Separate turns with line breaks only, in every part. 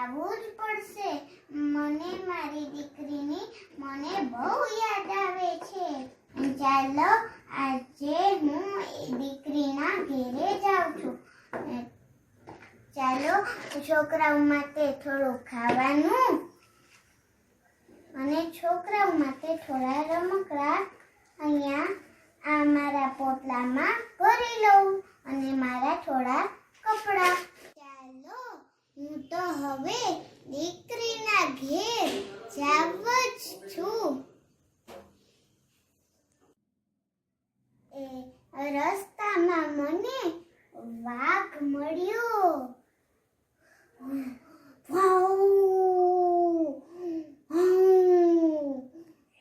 બોલાવવું જ પડશે. મને મારી દીકરીની મને બહુ યાદ આવે છે. ચાલો, આજે હું દીકરીના ઘેરે જાઉં છું. ચાલો, છોકરાઓ માટે થોડું ખાવાનું. અને છોકરાઓ માટે થોડા રમકડા અહીંયા આ મારા પોટલામાં કરી લઉં. અને મારા થોડા હવે દીકરીના ઘેર જાવ છું. એ રસ્તામાં મને વાઘ મળ્યો!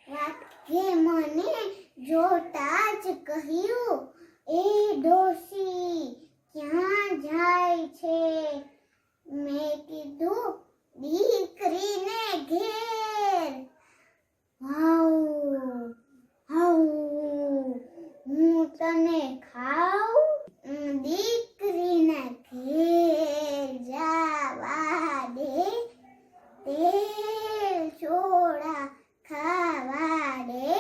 વાઘે મને જોતા જ કહ્યું, એ ડોશી, ક્યાં જાય છે? મેં કીધું દીકરીને ઘેર વાવ હાઉ હું તને ખાઉં ઉમ, દીકરીના ઘેર જાવા દે તેલ ચોળા ખાવા દે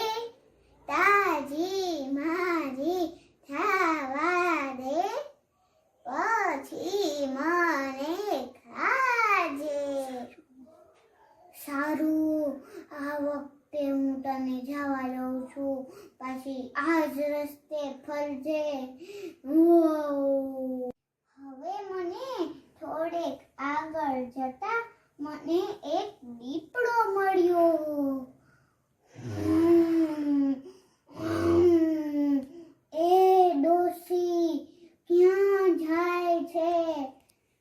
તાજી માજી ખાવા દે પછી મને ખાજે સારું આ વખતે હું તને જવા દઉં છું પાછી આ જ ફરજે હવે મને થોડેક આગળ જતા મને એક દીપડો મળ્યો. એ ડોસી ક્યાં જાય છે?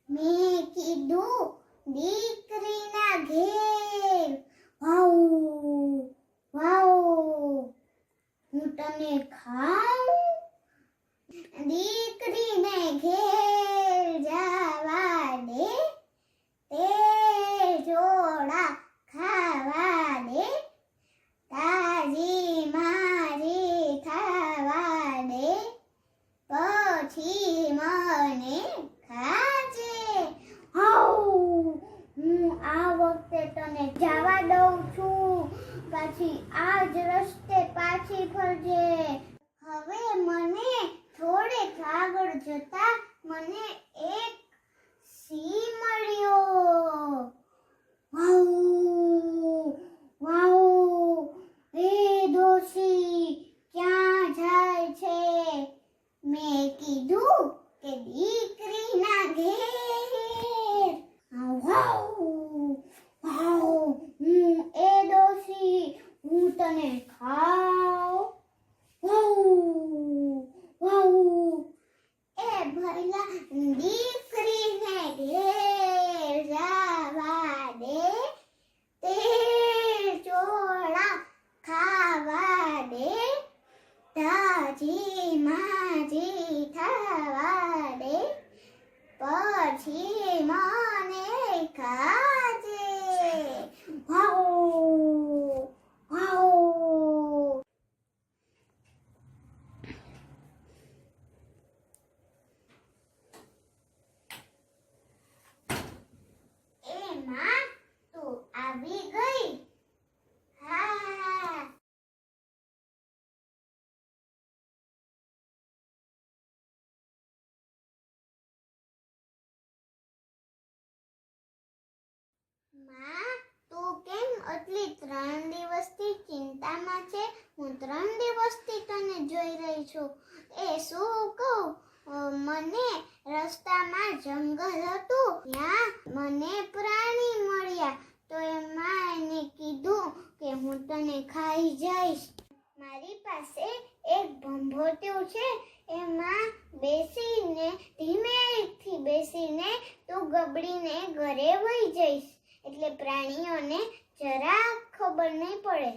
મેં કીધું, દીકરીના ઘેર. વાવ વાવ. હું તને ખાઉં દીકરીને ઘેર જવા દે તે જોડા ખાવા દે તાજી મારી ખાવા દે પછી મને ખાજે હાઉ હું આ વખતે જવા દઉં છું. પછી આ જ રસ્તે પાછી ફરજે. હવે મને થોડેક આગળ જતા મને એક સિંહ મળ્યો. વાવ વાવ, એ દોશી ક્યાં જાય છે? મેં કીધું કે દીકરીના ઘેર વાવ વાવ હું એ ડોશી હું તને ખાઉં વાવ વાવ એ ભઈલા દીકરીને ઘેર જવા દે તે ચોળા ખાવા દે તાજી માજી થવા દે. પછી મને ખાજે વાવ વાવ એ માં તું આવી ગઈ હા માં તું કેમ આટલી ત્રણ દિવસથી ચિંતામાં છે. હું ત્રણ દિવસથી તને જોઈ રહી છું. એ શું કહું? મને રસ્તામાં જંગલ હતું. ત્યાં મને પ્રાણી મળ્યા. તો એમાં એને કીધું કે હું તને ખાઈ જઈશ. મારી પાસે એક ભંભોટ્યું છે. એમાં બેસીને ધીમેથી બેસીને તું ગબડીને ઘરે વહી જઈશ. એટલે પ્રાણીઓને જરા ખબર નહીં પડે.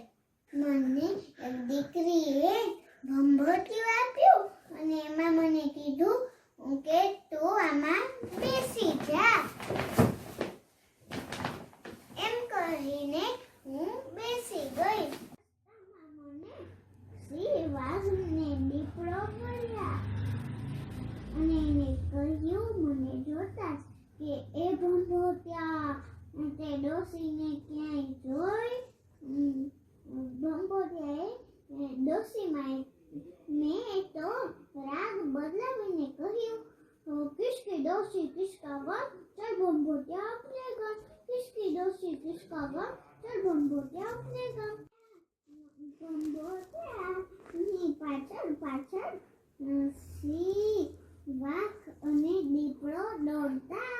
મને એક દીકરીએ ભંભોટ્યું આપ્યું અને એમાં મને કીધું કે તું આમાં બેસી જા એમ કહીને હું બેસી ગઈ રસ્તામાં મને સિંહ વાઘને દીપડો મળ્યા અને એને કહ્યું મને જોતા જ કે એ ભંભોટ્યા તે ડોસીને ક્યાંય જોઈ હમ, ભંભોટ્યાએ ડોસીમાં મેં તો રાગ બદલાવીને કહ્યું किसकी दोस्ती किसका गम चल बम्बोटिया अपने गम किसकी दोस्ती किसका गम चल बम्बोटिया अपने गम બમ્બોટિયા ની પાછળ પાછળ સી વાઘ અને દીપડો દોડતા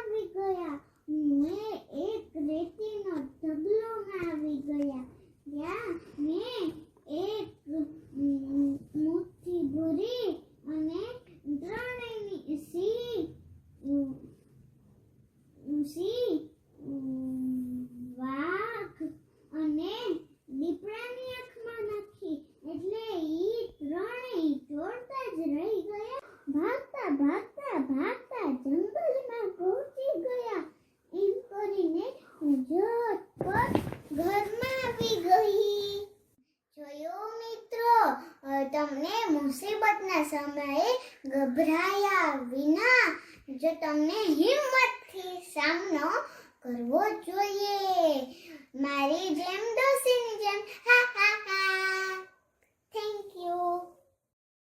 મુસીબતના સમયે ગભરાયા વિના જો તમને હિંમતથી સામનો કરવો જોઈએ. મારી જેમ દોસીની જેમ. હા હા હા. Thank you